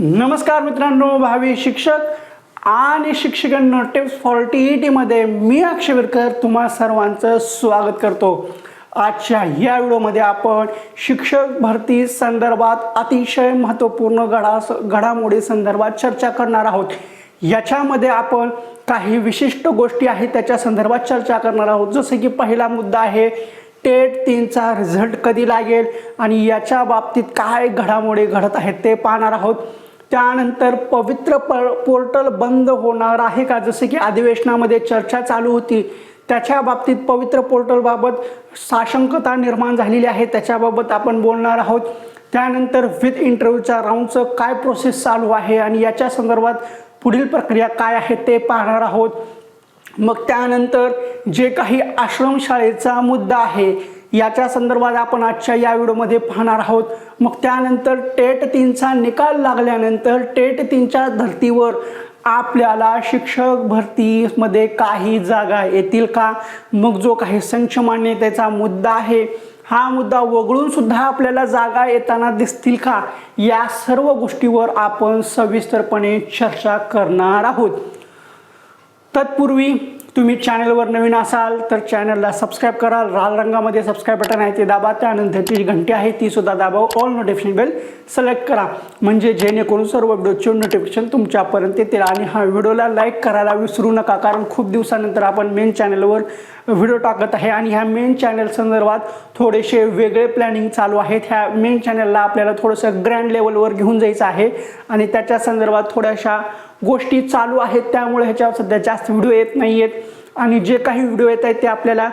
नमस्कार मित्रांनो भावी शिक्षक आणि शिक्षकांना टिप्स फॉर टी ई टीमध्ये मी अक्षय विरकर तुम्हा सर्वांचं स्वागत करतो. आजच्या या व्हिडिओमध्ये आपण शिक्षक भरती संदर्भात अतिशय महत्त्वपूर्ण घडा घडामोडी संदर्भात चर्चा करणार आहोत. याच्यामध्ये आपण काही विशिष्ट गोष्टी आहेत त्याच्या संदर्भात चर्चा करणार आहोत. जसं की पहिला मुद्दा आहे टेट तीनचा रिझल्ट कधी लागेल आणि याच्या बाबतीत काय घडामोडी घडत आहेत ते पाहणार आहोत. त्यानंतर पवित्र प पोर्टल बंद होणार आहे का? जसे की अधिवेशनामध्ये चर्चा चालू होती. त्याच्या बाबतीत पवित्र पोर्टलबाबत साशंकता निर्माण झालेली आहे. त्याच्याबाबत आपण बोलणार आहोत. त्यानंतर विथ इंटरव्ह्यूच्या राऊंडचं काय प्रोसेस चालू आहे आणि याच्या संदर्भात पुढील प्रक्रिया काय आहे ते पाहणार आहोत. मग त्यानंतर जे काही आश्रमशाळेचा मुद्दा आहे याच्या संदर्भात आपण आजच्या या व्हिडिओमध्ये पाहणार आहोत. मग त्यानंतर टेट तीनचा निकाल लागल्यानंतर टेट तीनच्या धर्तीवर आपल्याला शिक्षक भरतीमध्ये काही जागा येतील का? मग जो काही संच मान्यतेचा मुद्दा आहे हा मुद्दा वगळून सुद्धा आपल्याला जागा येताना दिसतील का? या सर्व गोष्टीवर आपण सविस्तरपणे चर्चा करणार आहोत. तत्पूर्वी तुम्ही चॅनलवर नवीन असाल तर चॅनलला सबस्क्राईब करा लाल रंगामध्ये सबस्क्राईब बटन आहे ते दाबा. त्यानंतरची जी घंटी आहे ती सुद्धा दाबा. ऑल नोटिफिकेशन बेल सिलेक्ट करा. म्हणजे जेणेकरून सर्व व्हिडिओचे नोटिफिकेशन तुमच्यापर्यंत येतील. आणि हा व्हिडिओला लाईक करायला विसरू नका कारण खूप दिवसानंतर आपण मेन चॅनलवर व्हिडिओ टाकत आहे. आणि ह्या मेन चॅनल संदर्भात थोडेसे वेगळे प्लॅनिंग चालू आहेत. ह्या मेन चॅनलला आपल्याला थोडंसं ग्रँड लेवलवर घेऊन जायचं आहे. आणि त्याच्या संदर्भात थोड्याशा गोष्टी चालू आहेत त्यामुळे ह्याच्यावर सध्या जास्त व्हिडिओ येत नाही आहेत आणि जे काही व्हिडिओ येत आहेत ते आपल्याला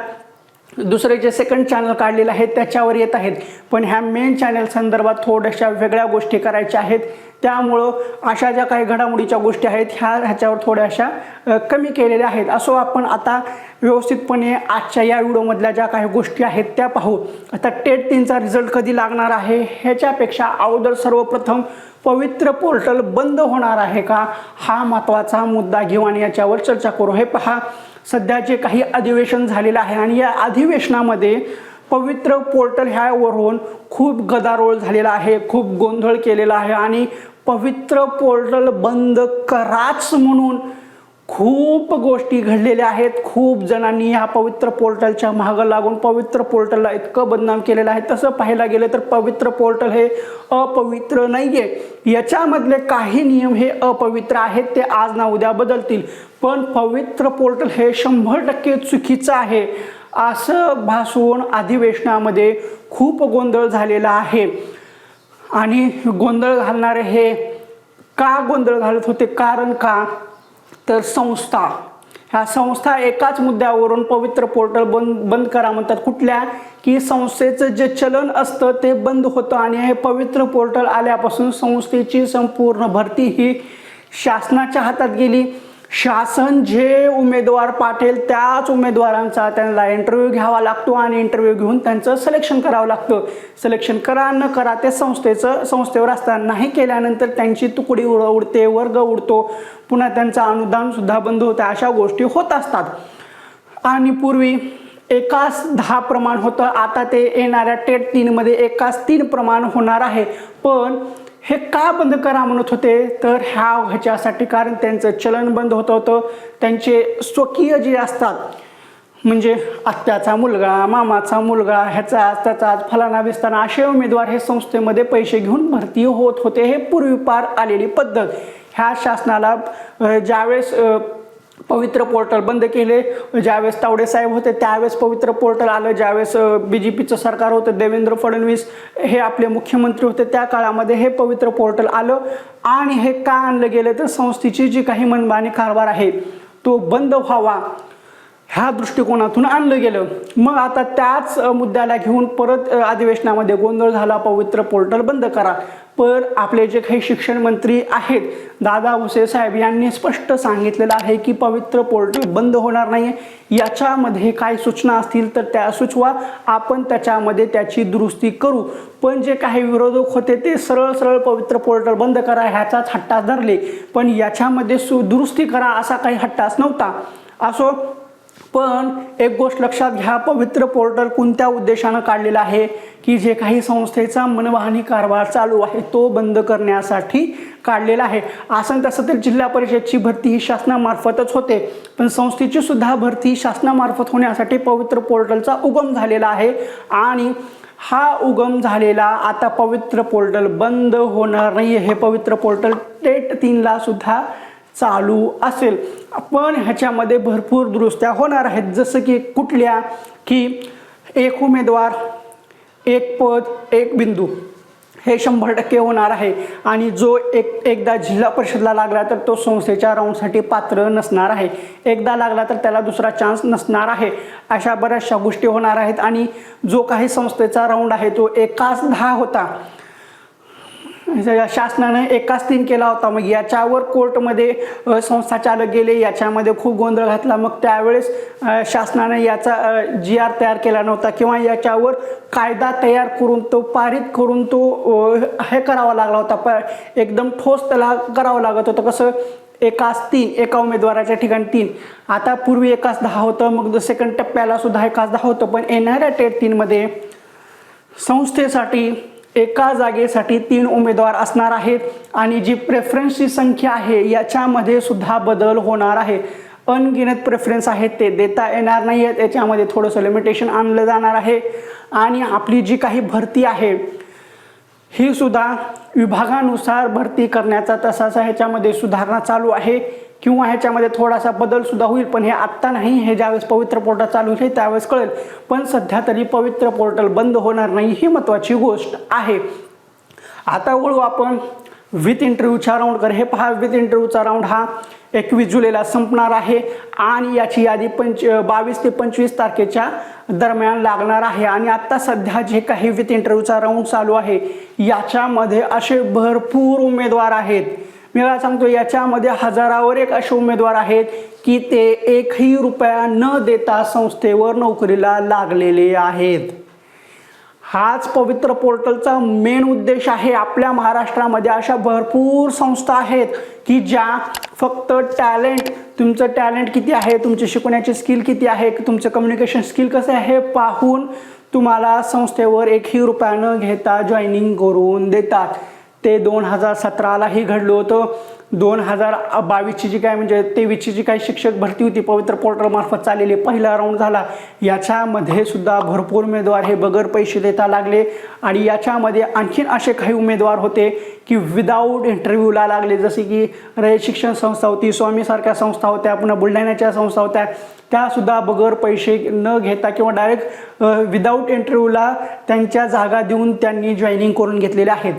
दुसरे जे सेकंड चॅनल काढलेलं आहे त्याच्यावर येत आहेत. पण ह्या मेन चॅनल संदर्भात थोड्याशा वेगळ्या गोष्टी करायच्या आहेत. त्यामुळं अशा ज्या काही घडामोडीच्या गोष्टी आहेत ह्या ह्याच्यावर थोड्याशा कमी केलेल्या आहेत. असो आपण आता व्यवस्थितपणे आजच्या या व्हिडिओमधल्या ज्या काही गोष्टी आहेत त्या पाहू. आता टेट तीनचा रिझल्ट कधी लागणार आहे ह्याच्यापेक्षा अगोदर सर्वप्रथम पवित्र पोर्टल बंद होणार आहे का? हा महत्त्वाचा मुद्दा घेऊ आणि याच्यावर चर्चा करू. हे पहा सध्याचे काही अधिवेशन झालेलं आहे आणि या अधिवेशनामध्ये पवित्र पोर्टल ह्यावरून खूप गदारोळ झालेला आहे खूप गोंधळ केलेला आहे आणि पवित्र पोर्टल बंद कराच म्हणून खूप गोष्टी घडलेल्या आहेत. खूप जणांनी ह्या पवित्र पोर्टलच्या मागं लागून पवित्र पोर्टलला इतकं बदनाम केलेलं आहे. तसं पाहायला गेलं तर पवित्र पोर्टल हे अपवित्र नाही आहे याच्यामधले काही नियम हे अपवित्र आहेत ते आज ना उद्या बदलतील. पण पवित्र पोर्टल हे शंभर टक्के चुकीचं आहे. असं भासून अधिवेशनामध्ये खूप गोंधळ झालेला आहे. आणि गोंधळ घालणारे हे का गोंधळ घालत होते? कारण का? तर संस्था. ह्या संस्था एकाच मुद्द्यावरून पवित्र पोर्टल बंद बंद करा म्हणतात. कुठल्या? की संस्थेचं जे चलन असतं ते बंद होतं आणि हे पवित्र पोर्टल आल्यापासून संस्थेची संपूर्ण भरती ही शासनाच्या हातात गेली. शासन जे उमेदवार पाठेल त्याच उमेदवारांचा त्यांना इंटरव्ह्यू घ्यावा लागतो आणि इंटरव्ह्यू घेऊन त्यांचं सिलेक्शन करावं लागतं. सिलेक्शन करा न करा ते संस्थेचं संस्थेवर असतात नाही केल्यानंतर त्यांची तुकडी उड उडते वर्ग उडतो. पुन्हा त्यांचं अनुदानसुद्धा बंद होतं अशा गोष्टी होत असतात. आणि पूर्वी एकाच दहा प्रमाण होतं आता ते येणाऱ्या टेट तीनमध्ये एकाच तीन प्रमाण होणार आहे. पण हे का बंद करा म्हणत होते? तर ह्या ह्याच्यासाठी कारण त्यांचं चलन बंद होत होतं. त्यांचे स्वकीय जे असतात म्हणजे आत्याचा मुलगा मामाचा मुलगा ह्याचा त्याचा फलाना विस्ताना असे उमेदवार हे संस्थेमध्ये पैसे घेऊन भरती होत होते. हे पूर्वीपार आलेली पद्धत. ह्या शासनाला ज्यावेळेस पवित्र पोर्टल बंद केले. ज्यावेळेस तावडे साहेब होते त्यावेळेस पवित्र पोर्टल आलं. ज्यावेळेस बी जे पीचं सरकार होतं देवेंद्र फडणवीस हे आपले मुख्यमंत्री होते त्या काळामध्ये हे पवित्र पोर्टल आलं. आणि हे का आणलं गेलं तर संस्थेची जी काही मनमानी कारभार आहे तो बंद व्हावा ह्या दृष्टिकोनातून आणलं गेलं. मग आता त्याच मुद्द्याला घेऊन परत अधिवेशनामध्ये गोंधळ झाला. पवित्र पोर्टल बंद करा. पण आपले जे काही शिक्षण मंत्री आहेत दादा भुसे साहेब यांनी स्पष्ट सांगितलेलं आहे की पवित्र पोर्टल बंद होणार नाही याच्यामध्ये काय सूचना असतील तर त्या सुचवा. आपण त्याच्यामध्ये त्याची दुरुस्ती करू. पण जे काही विरोधक होते ते सरळ सरळ पवित्र पोर्टल बंद करा ह्याचाच हट्टास धरले. पण याच्यामध्ये सु दुरुस्ती करा असा काही हट्टास नव्हता. असो पण एक गोष्ट लक्षात घ्या पवित्र पोर्टल कोणत्या उद्देशानं काढलेलं आहे की जे काही संस्थेचा मनवाहनी कारभार चालू आहे तो बंद करण्यासाठी काढलेला आहे. असं तसं तर जिल्हा परिषदची भरती ही शासनामार्फतच होते पण संस्थेची सुद्धा भरती शासनामार्फत होण्यासाठी पवित्र पोर्टलचा उगम झालेला आहे आणि हा उगम झालेला आता पवित्र पोर्टल बंद होणार नाही हे पवित्र पोर्टल टेट तीनला सुद्धा चालू असेल. पण ह्याच्यामध्ये भरपूर दुरुस्त्या होणार आहेत. जसं की कुठल्या की एक उमेदवार एक पद एक बिंदू हे शंभर टक्के होणार आहे. आणि जो एक एकदा जिल्हा परिषदला लागला तर तो संस्थेच्या राऊंडसाठी पात्र नसणार आहे. एकदा लागला तर त्याला दुसरा चान्स नसणार आहे. अशा बऱ्याचशा गोष्टी होणार आहेत. आणि जो काही संस्थेचा राऊंड आहे तो एकाच दहा होता. शासनानं एकाच तीन केला होता. मग याच्यावर कोर्टमध्ये संस्था चालक गेले. याच्यामध्ये खूप गोंधळ घातला. मग त्यावेळेस शासनाने याचा जी आर तयार केला नव्हता किंवा याच्यावर कायदा तयार करून तो पारित करून तो हे करावा लागला होता. प एकदम ठोस त्याला करावं लागत होतं. कसं एकाच तीन एका उमेदवाराच्या ठिकाणी तीन. आता पूर्वी एकाच दहा होतं. मग सेकंड टप्प्याला सुद्धा एकाच दहा होतं. पण येणाऱ्या टेट तीनमध्ये संस्थेसाठी एका जागेसाठी तीन उमेदवार असणार आहेत आणि जी प्रेफरन्सची संख्या आहे याच्यामध्ये सुद्धा बदल होणार आहे. अनगिनत प्रेफरन्स आहेत ते देता येणार नाही आहेत याच्यामध्ये थोडंसं लिमिटेशन आणलं जाणार आहे. आणि आपली जी काही भरती आहे ही सुद्धा विभागानुसार भरती करण्याचा तसाचा ह्याच्यामध्ये सुधारणा चालू आहे. किंवा ह्याच्यामध्ये थोडासा बदल सुद्धा होईल पण हे आत्ता नाही. हे ज्यावेळेस पवित्र पोर्टल चालू होईल त्यावेळेस कळेल. पण सध्या तरी पवित्र पोर्टल बंद होणार नाही ही महत्त्वाची गोष्ट आहे. आता वळू आपण विथ इंटरव्ह्यूचा राऊंडकर हे पहा विथ इंटरव्ह्यूचा राऊंड हा एकवीस जुलैला संपणार आहे आणि याची यादी पंच बावीस ते पंचवीस तारखेच्या दरम्यान लागणार आहे. आणि आत्ता सध्या जे काही विथ इंटरव्ह्यूचा राऊंड चालू आहे याच्यामध्ये असे भरपूर उमेदवार आहेत. मी काय सांगतो याच्यामध्ये हजारावर एक असे उमेदवार आहेत की ते एकही रुपया न देता संस्थेवर नोकरीला लागलेले आहेत. हाच पवित्र पोर्टलचा मेन उद्देश आहे. आपल्या महाराष्ट्रामध्ये अशा भरपूर संस्था आहेत की ज्या फक्त टॅलेंट तुमचं टॅलेंट किती आहे तुमचे शिकवण्याची स्किल किती आहे तुमचं कम्युनिकेशन स्किल कसं आहे हे पाहून तुम्हाला संस्थेवर एकही रुपया न घेता जॉईनिंग करून देतात. ते दोन हजार सतरालाही घडलं होतं. दोन हजार बावीसची जी काय म्हणजे तेवीसची जी काही शिक्षक भरती होती पवित्र पोर्टलमार्फत चाललेली पहिला राऊंड झाला. याच्यामध्ये सुद्धा भरपूर उमेदवार हे बगर पैसे देता लागले आणि याच्यामध्ये आणखीन असे काही उमेदवार होते की विदाऊट इंटरव्ह्यूला लागले. जसे की रयत शिक्षण संस्था होती स्वामीसारख्या संस्था होत्या पुन्हा बुलढाण्याच्या संस्था होत्या. त्यासुद्धा बगर पैसे न घेता किंवा डायरेक्ट विदाऊट इंटरव्ह्यूला त्यांच्या जागा देऊन त्यांनी जॉईनिंग करून घेतलेल्या आहेत.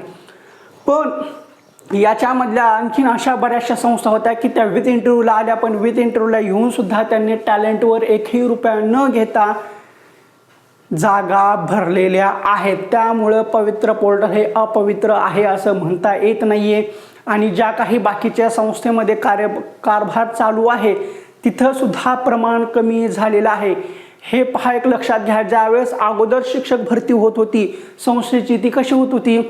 पण याच्यामधल्या आणखीन अशा बऱ्याचशा संस्था होत्या की त्या विथ इंटरव्ह्यूला आल्या पण विथ इंटरव्ह्यूला येऊन सुद्धा त्यांनी टॅलेंटवर एकही रुपया न घेता जागा भरलेल्या आहेत. त्यामुळं पवित्र पोर्टल हे अपवित्र आहे असं म्हणता येत नाही आहे आणि ज्या काही बाकीच्या संस्थेमध्ये कार्य कारभार चालू आहे तिथंसुद्धा प्रमाण कमी झालेलं आहे. हे पहा एक लक्षात घ्या ज्यावेळेस अगोदर शिक्षक भरती होत होती संस्थेची ती कशी होत होती?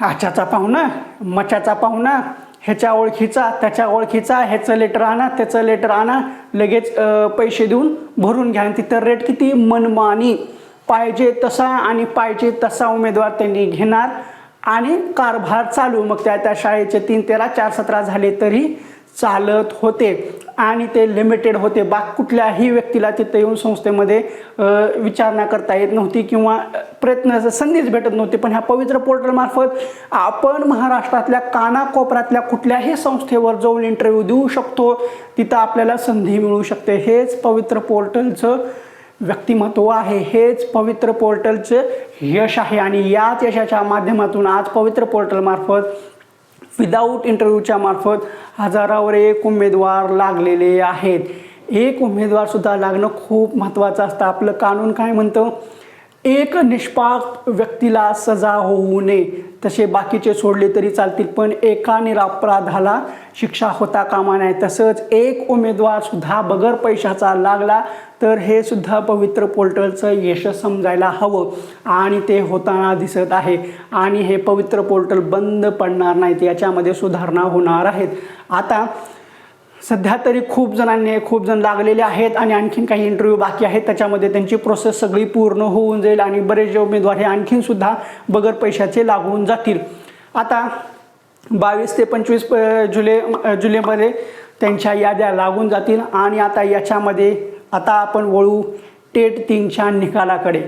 आच्याचा पाहुणा मचाचा पाहुणा ह्याच्या ओळखीचा त्याच्या ओळखीचा ह्याचं लेटर आणा त्याचं लेटर आणा लगेच पैसे देऊन भरून घ्या. आणि तिथं रेट किती? मनमानी. पाहिजे तसा आणि पाहिजे तसा उमेदवार त्यांनी घेणार. आणि कारभार चालू. मग त्या त्या शाळेचे तीन तेरा चार सतरा झाले तरी चालत होते आणि ते लिमिटेड होते. बा कुठल्याही व्यक्तीला तिथं येऊन संस्थेमध्ये विचारणा करता येत नव्हती किंवा प्रयत्न संधीच भेटत नव्हती. पण ह्या पवित्र पोर्टलमार्फत आपण महाराष्ट्रातल्या कानाकोपऱ्यातल्या कुठल्याही संस्थेवर जाऊन इंटरव्ह्यू देऊ शकतो. तिथं आपल्याला संधी मिळू शकते. हेच पवित्र पोर्टलचं व्यक्तिमत्व आहे. हेच पवित्र पोर्टलचं यश आहे. आणि याच यशाच्या माध्यमातून आज पवित्र पोर्टलमार्फत विदाऊट इंटरव्ह्यूच्या मार्फत हजारावर एक उमेदवार लागलेले आहेत. एक उमेदवारसुद्धा लागणं खूप महत्त्वाचं असतं. आपलं कानून काय म्हणतं? एक निष्पाप व्यक्तीला सजा होऊ नये. तसे बाकीचे सोडले तरी चालतील पण एका निरापराधाला शिक्षा होता कामा नये. तसंच एक उमेदवार सुद्धा बगर पैशाचा लागला तर हे सुद्धा पवित्र पोर्टलचं यश समजायला हवं. आणि ते होताना दिसत आहे. आणि हे पवित्र पोर्टल बंद पडणार नाहीत याच्यामध्ये सुधारणा होणार आहेत. आता सध्या तरी खूप जणांनी खूप जण लागलेले आहेत आणि आणखीन काही इंटरव्ह्यू बाकी आहेत. त्याच्यामध्ये त्यांची प्रोसेस सगळी पूर्ण होऊन जाईल आणि बरेचसे उमेदवार हे आणखीन सुद्धा बगर पैशाचे लागून जातील. आता बावीस ते पंचवीस प- जुलै जुलैमध्ये त्यांच्या याद्या लागून जातील आणि आता याच्यामध्ये आता आपण वळू टेट तीनच्या निकालाकडे.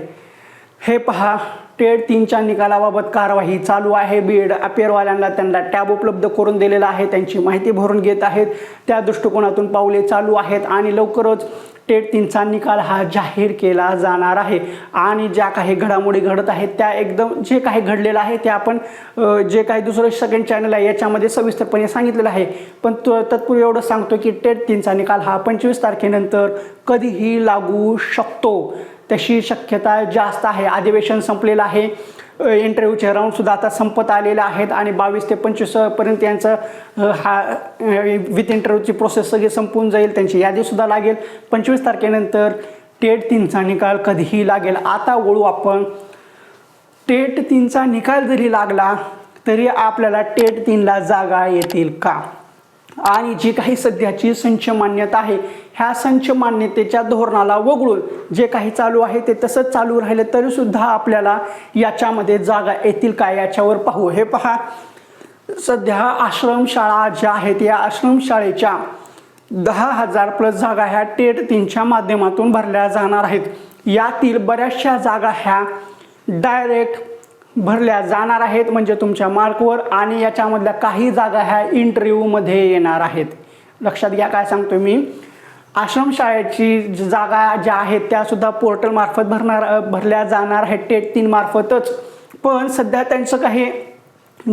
हे पहा टेड तीनच्या निकालाबाबत कारवाई चालू आहे. बीड अपेरवाल्यांना त्यांना टॅब उपलब्ध करून दिलेला आहे. त्यांची माहिती भरून घेत आहेत. त्या दृष्टिकोनातून पावले चालू आहेत आणि लवकरच टेट तीनचा निकाल हा जाहीर केला जाणार आहे. आणि ज्या काही घडामोडी घडत आहेत त्या एकदम जे काही घडलेलं आहे ते आपण जे काही दुसरं सेकंड चॅनल आहे याच्यामध्ये सविस्तरपणे सांगितलेलं आहे. पण तो तत्पूर्वी एवढं सांगतो की टेट तीनचा निकाल हा पंचवीस तारखेनंतर कधीही लागू शकतो. तशी शक्यता जास्त आहे. अधिवेशन संपलेलं आहे. इंटरव्ह्यूचे राऊंडसुद्धा आता संपत आलेले आहेत आणि बावीस ते पंचवीसपर्यंत यांचं हा विथ इंटरव्ह्यूची प्रोसेस सगळी संपून जाईल. त्यांची यादीसुद्धा लागेल. पंचवीस तारखेनंतर टेट तीनचा निकाल कधीही लागेल. आता वळू आपण टेट तीनचा निकाल जरी लागला तरी आपल्याला टेट तीनला जागा येतील का? आणि जी काही सध्याची संच मान्यता आहे ह्या संच मान्यतेच्या धोरणाला वगळून जे काही चालू आहे ते तसंच चालू राहिलं तरीसुद्धा आपल्याला याच्यामध्ये जागा येतील काय याच्यावर पाहू. हे पहा सध्या आश्रमशाळा ज्या आहेत या आश्रमशाळेच्या दहा हजार प्लस जागा ह्या टेट तीनच्या माध्यमातून भरल्या जाणार आहेत. यातील बऱ्याचशा जागा ह्या डायरेक्ट भरल्या जाणार आहेत म्हणजे तुमच्या मार्कवर आणि याच्यामधल्या काही जागा ह्या इंटरव्ह्यूमध्ये येणार आहेत. लक्षात घ्या काय सांगतो मी. आश्रमशाळेची जागा ज्या आहेत त्यासुद्धा पोर्टलमार्फत भरणार भरल्या जाणार आहेत. टेट तीन मार्फतच. पण सध्या त्यांचं काही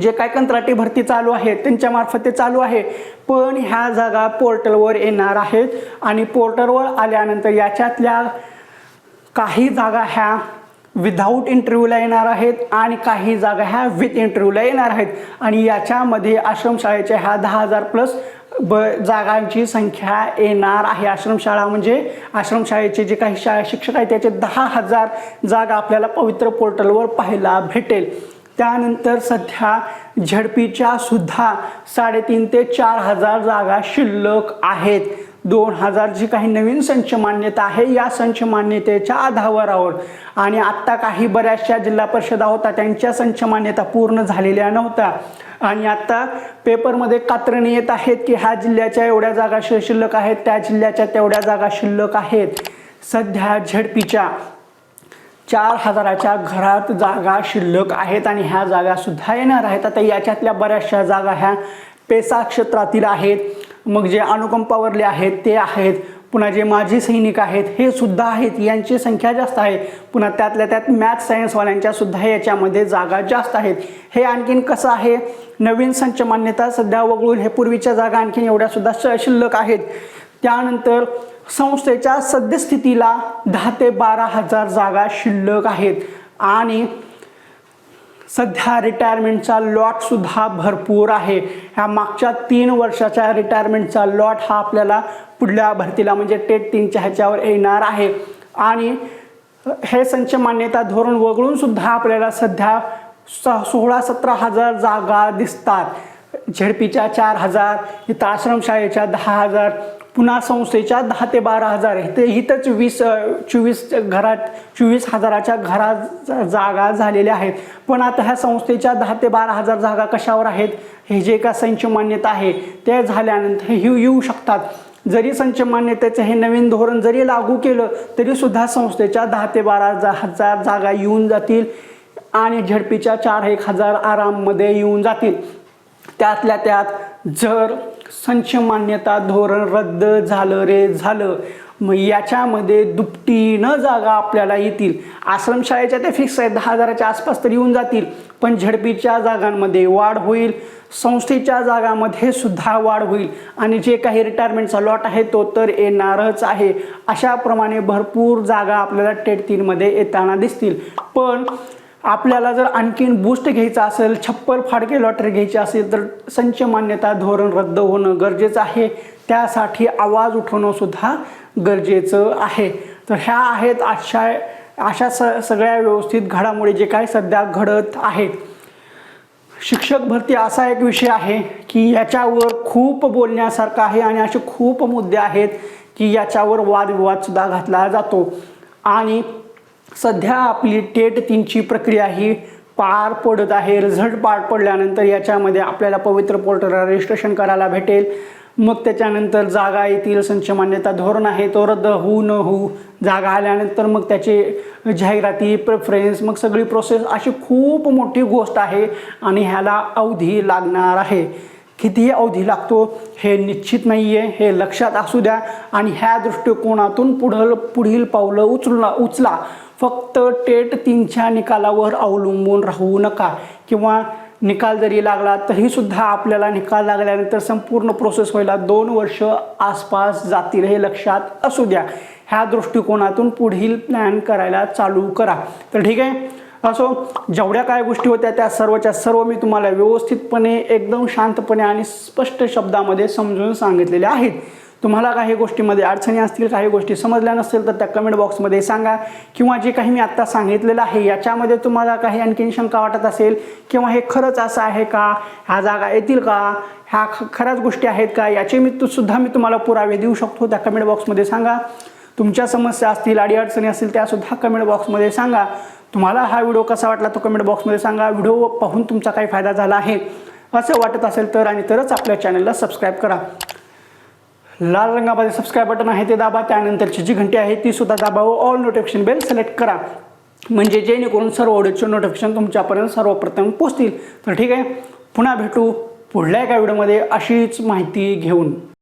जे काय कंत्राटी भरती चालू आहे त्यांच्यामार्फत ते चालू आहे. पण ह्या जागा पोर्टलवर येणार आहेत. आणि पोर्टलवर आल्यानंतर याच्यातल्या काही जागा ह्या विदाऊट इंटरव्ह्यूला येणार आहेत आणि काही जागा ह्या विथ इंटरव्ह्यूला येणार आहेत. आणि याच्यामध्ये आश्रमशाळेच्या ह्या दहा हजार प्लस ब जागांची संख्या येणार आहे. आश्रमशाळा म्हणजे आश्रमशाळेचे जे काही शाळा शिक्षक आहेत त्याचे दहा हजार जागा आपल्याला पवित्र पोर्टलवर पाहायला भेटेल. त्यानंतर सध्या झडपीच्या सुद्धा साडेतीन ते चार हजार जागा शिल्लक आहेत. दोन हजार जी काही नवीन संच मान्यता आहे या संच मान्यतेच्या आधारावर. आणि आत्ता काही बऱ्याचशा जिल्हा परिषदा होता त्यांच्या संच मान्यता पूर्ण झालेल्या नव्हत्या. आणि आत्ता पेपरमध्ये कात्रणे येत आहेत की ह्या जिल्ह्याच्या एवढ्या जागा शि- शिल्लक आहेत त्या जिल्ह्याच्या तेवढ्या जागा शिल्लक आहेत. सध्या झडपीच्या चार हजाराच्या घरात जागा शिल्लक आहेत आणि ह्या जागा सुद्धा येणार आहेत. आता याच्यातल्या बऱ्याचशा जागा ह्या पेसा क्षेत्रातील आहेत. मग जे अनुकंपावरले आहेत ते आहेत. पुन्हा जे माजी सैनिक आहेत हे सुद्धा आहेत. यांची संख्या जास्त आहे. पुन्हा त्यातल्या त्यात मॅथ सायन्सवाल्यांच्या सुद्धा याच्यामध्ये जागा जास्त आहेत. हे आणखीन कसं आहे? नवीन संच मान्यता सध्या वगळून हे पूर्वीच्या जागा आणखीन एवढ्या सुद्धा श- शिल्लक आहेत. त्यानंतर संस्थेच्या सद्यस्थितीला दहा ते बारा हजार जागा शिल्लक आहेत. आणि सध्या रिटायरमेंटचा लॉटसुद्धा भरपूर आहे. ह्या मागच्या तीन वर्षाच्या रिटायरमेंटचा लॉट हा आपल्याला पुढल्या भरतीला म्हणजे टेट तीनच्या ह्याच्यावर येणार आहे. आणि हे संच मान्यता धोरण वगळून सुद्धा आपल्याला सध्या स सोळा सतरा हजार जागा दिसतात. झेडपीच्या चार हजार इथं आश्रमशाळेच्या दहा हजार पुन्हा संस्थेच्या दहा ते बारा हजार ते इथंच वीस चोवीस घरात चोवीस हजाराच्या घरात जागा झालेल्या आहेत. पण आता ह्या संस्थेच्या दहा ते बारा हजार जागा कशावर आहेत हे जे का संच मान्यता आहे ते झाल्यानंतर हे येऊ शकतात. जरी संच मान्यतेचं हे नवीन धोरण जरी लागू केलं तरी सुद्धा संस्थेच्या दहा ते बारा हजार जागा येऊन जातील आणि झडपीच्या चार एक हजार आराममध्ये येऊन जातील. त्यातल्या त्यात जर संच मान्यता धोरण रद्द झालं रे झालं मग याच्यामध्ये दुपटीनं जागा आपल्याला येतील. आश्रमशाळेच्या ते फिक्स आहेत दहा हजाराच्या आसपास तर येऊन जातील. पण झडपीच्या जागांमध्ये वाढ होईल संस्थेच्या जागामध्ये सुद्धा वाढ होईल. आणि जे काही रिटायरमेंटचा लॉट आहे तो तर येणारच आहे. अशाप्रमाणे भरपूर जागा आपल्याला टेट तीनमध्ये येताना दिसतील. पण आपल्याला जर आणखीन बूस्ट घ्यायचा असेल छप्पर फाडके लॉटरी घ्यायची असेल तर संच मान्यता धोरण रद्द होणं गरजेचं आहे. त्यासाठी आवाज उठवणं सुद्धा गरजेचं आहे. तर ह्या आहेत आजच्या अशा स सगळ्या व्यवस्थित घडामोडी जे काही सध्या घडत आहेत. शिक्षक भरती असा एक विषय आहे की याच्यावर खूप बोलण्यासारखं आहे आणि असे खूप मुद्दे आहेत की याच्यावर वादविवादसुद्धा घातला जातो. आणि सध्या आपली टेट तीनची प्रक्रिया ही पार पडत आहे. रिझल्ट पार पडल्यानंतर याच्यामध्ये आपल्याला पवित्र पोर्टलला रजिस्ट्रेशन करायला भेटेल. मग त्याच्यानंतर जागा येतील संच मान्यता धोरण आहे तो रद्द होऊ न होऊ जागा आल्यानंतर मग त्याचे जाहिराती प्रेफरन्स मग सगळी प्रोसेस अशी खूप मोठी गोष्ट आहे आणि ह्याला अवधी लागणार आहे. किती अवधी लागतो हे निश्चित नाही आहे हे लक्षात असू द्या. आणि ह्या दृष्टिकोनातून पुढं पुढील पावलं उचलला उचला. फक्त टेट तीनच्या निकालावर अवलंबून राहू नका. किंवा निकाल जरी लागला तरीसुद्धा आपल्याला निकाल लागल्यानंतर संपूर्ण प्रोसेस व्हायला दोन वर्ष आसपास जातील हे लक्षात असू द्या. ह्या दृष्टिकोनातून पुढील प्लॅन करायला चालू करा. तर ठीक आहे? असो जेवढ्या काय गोष्टी होत्या त्या सर्वच्या सर्व मी तुम्हाला व्यवस्थितपणे एकदम शांतपणे आणि स्पष्ट शब्दामध्ये समजून सांगितलेल्या आहेत. तुम्हाला काही गोष्टीमध्ये अडचणी असतील काही गोष्टी समजल्या नसतील तर त्या कमेंट बॉक्समध्ये सांगा. किंवा जे काही मी आत्ता सांगितलेलं आहे याच्यामध्ये तुम्हाला काही आणखीन शंका वाटत असेल किंवा हे खरंच असं आहे का? ह्या जागा येतील का? ह्या खऱ्याच गोष्टी आहेत का? याचे मी सुद्धा मी तुम्हाला पुरावे देऊ शकतो. त्या कमेंट बॉक्समध्ये सांगा. तुमच्या समस्या असतील अडीअडचणी असतील त्यासुद्धा कमेंट बॉक्समध्ये सांगा. तुम्हाला हा व्हिडिओ कसा वाटला तो कमेंट बॉक्समध्ये सांगा. व्हिडिओ पाहून तुमचा काही फायदा झाला आहे असं वाटत असेल तर आणि तरच आपल्या चॅनलला सबस्क्राईब करा. लाल रंगामध्ये सबस्क्राईब बटन आहे ते दाबा. त्यानंतरची जी घंटी आहे ती सुद्धा दाबा व ऑल नोटिफिकेशन बेल सिलेक्ट करा. म्हणजे जेणेकरून सर्व ऑडिओचे नोटिफिकेशन तुमच्यापर्यंत सर्वप्रथम पोहोचतील तर ठीक आहे पुन्हा भेटू पुढल्या एका व्हिडिओमध्ये अशीच माहिती घेऊन.